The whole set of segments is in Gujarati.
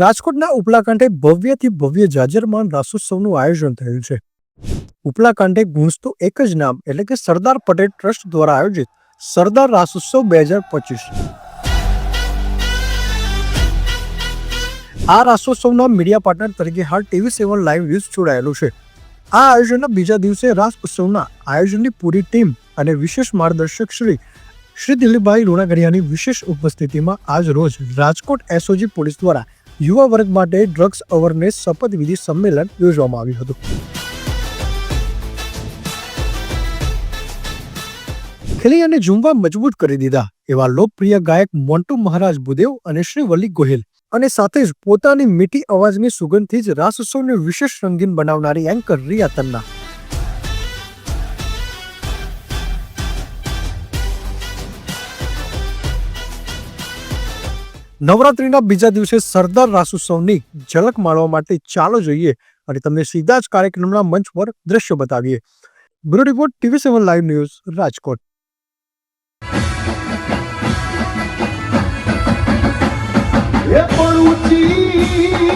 રાજકોટના ઉપલા કાંઠે ભવ્યથી ભવ્ય જાજરમાન રાસોત્સવનું આયોજન થયું છે. ઉપલા કાંઠે ગૂંજતું એક જ નામ, એટલે કે સરદાર પટેલ ટ્રસ્ટ દ્વારા આયોજિત સરદાર રાસોત્સવ બે હજાર પચીસ. આ રાસોત્સવના મીડિયા પાર્ટનર તરીકે હાલ ટીવી સેવન લાઈવ ન્યૂઝ જોડાયેલું છે. આ આયોજનના બીજા દિવસે રાસ ઉત્સવના આયોજનની પૂરી ટીમ અને વિશેષ માર્ગદર્શક શ્રી શ્રી દિલીપભાઈ લુણાગઢિયાની વિશેષ ઉપસ્થિતિમાં આજ રોજ રાજકોટ એસઓજી પોલીસ દ્વારા યુવા વર્ગ માટે ડ્રગ્સ અવેરનેસ શપથવિધિ સંમેલન યોજવામાં આવ્યું હતું. ખેલી અને ઝુંબા મજબૂત કરી દીધા એવા લોકપ્રિય ગાયક મોન્ટુ મહારાજ બુદેવ અને શ્રી વલ્લી ગોહિલ અને સાથે જ પોતાની મીઠી અવાજની સુગંધથી જ રાસ ઉત્સવને વિશેષ રંગીન બનાવનારી એન્કર રિયા તન્ના નવરાત્રીના બીજા દિવસે સરદાર રાસોત્સવની ઝલક માણવા માટે ચાલો જોઈએ અને તમને સીધા જ કાર્યક્રમના મંચ પર દ્રશ્યો બતાવીએ. Bureau report TV seven live news Rajkot. એ પણ ઊંચી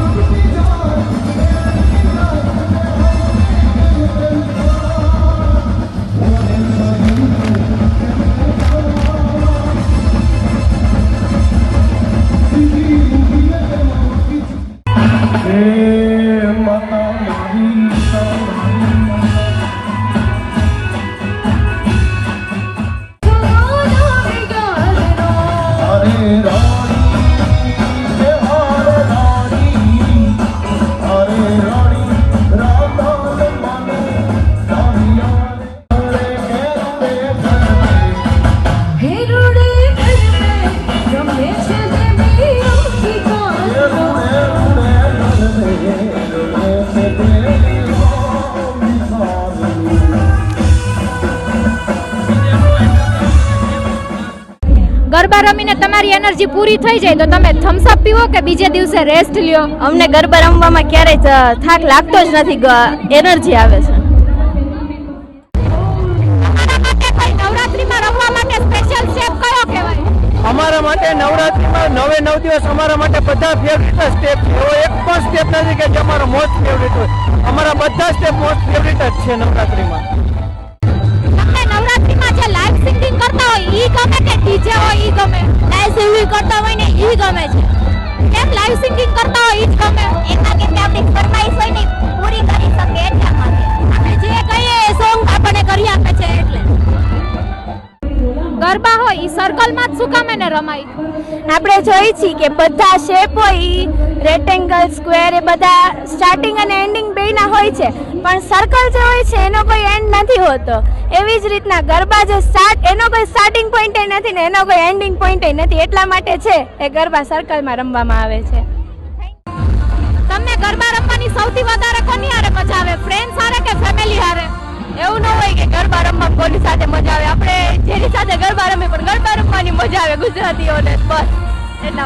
ગરબા રમીને તમારી એનર્જી પૂરી થઈ જાય તો તમે થમ્સઅપ પીવો કે બીજે દિવસે રેસ્ટ લ્યો? અમને ગરબા રમવામાં ક્યારેય થાક લાગતો જ નથી એનર્જી આવે છે. નવરાત્રીમાં રમવા માટે સ્પેશિયલ સ્ટેપ કયો કહેવાય? અમારા માટે નવરાત્રીમાં નવે નવ દિવસ અમારા માટે બધા ફેવરિટ સ્ટેપ છે. એવો એક પણ સ્ટેપ નથી કે જે અમારો મોસ્ટ ફેવરિટ હોય. અમારા બધા સ્ટેપ મોસ્ટ ફેવરિટ જ છે નવરાત્રીમાં. હોય ઈ ગમે. લાઈવ સિંગિંગ કરતા હોય ને ઈ ગમે છે. કેમ લાઈવ સિંગિંગ કરતા હોય ઈ જ ગમે. એમાં કેમ કે આપણી ફરમાઈશ હોય ને પૂરી કરી શકે એટલા માટે આપણે જે કહીએ એ સોંગ આપણને કરી આપે છે એટલે. ગરબા હોય ઈ સર્કલમાં જ શું કામ એને રમાય? આપણે જોઈ છીએ કે બધા શેપ હોય રેક્ટેંગલ સ્ક્વેર એ બધા સ્ટાર્ટિંગ અને એન્ડિંગ હોય છે. પણ સર્કલ જે હોય છે, એનો કોઈ એન્ડ નથી હોતો. એવી જ રીતના ગરબા જે સ્ટાર્ટ એનો કોઈ સ્ટાર્ટિંગ પોઈન્ટ નથી ને એનો કોઈ એન્ડિંગ પોઈન્ટ નથી. એટલા માટે છે એ ગરબા સર્કલમાં રમવામાં આવે છે. તમને ગરબા રમવાની સૌથી વધારે કોની હારે મજા આવે? ફ્રેન્ડ હારે કે ફેમિલી હારે? એવું ન હોય કે ગરબા રમવા કોની સાથે મજા આવે. આપણે જેની સાથે ગરબા રમે પણ ગરબા રમવાની મજા આવે ગુજરાતીઓને, બસ.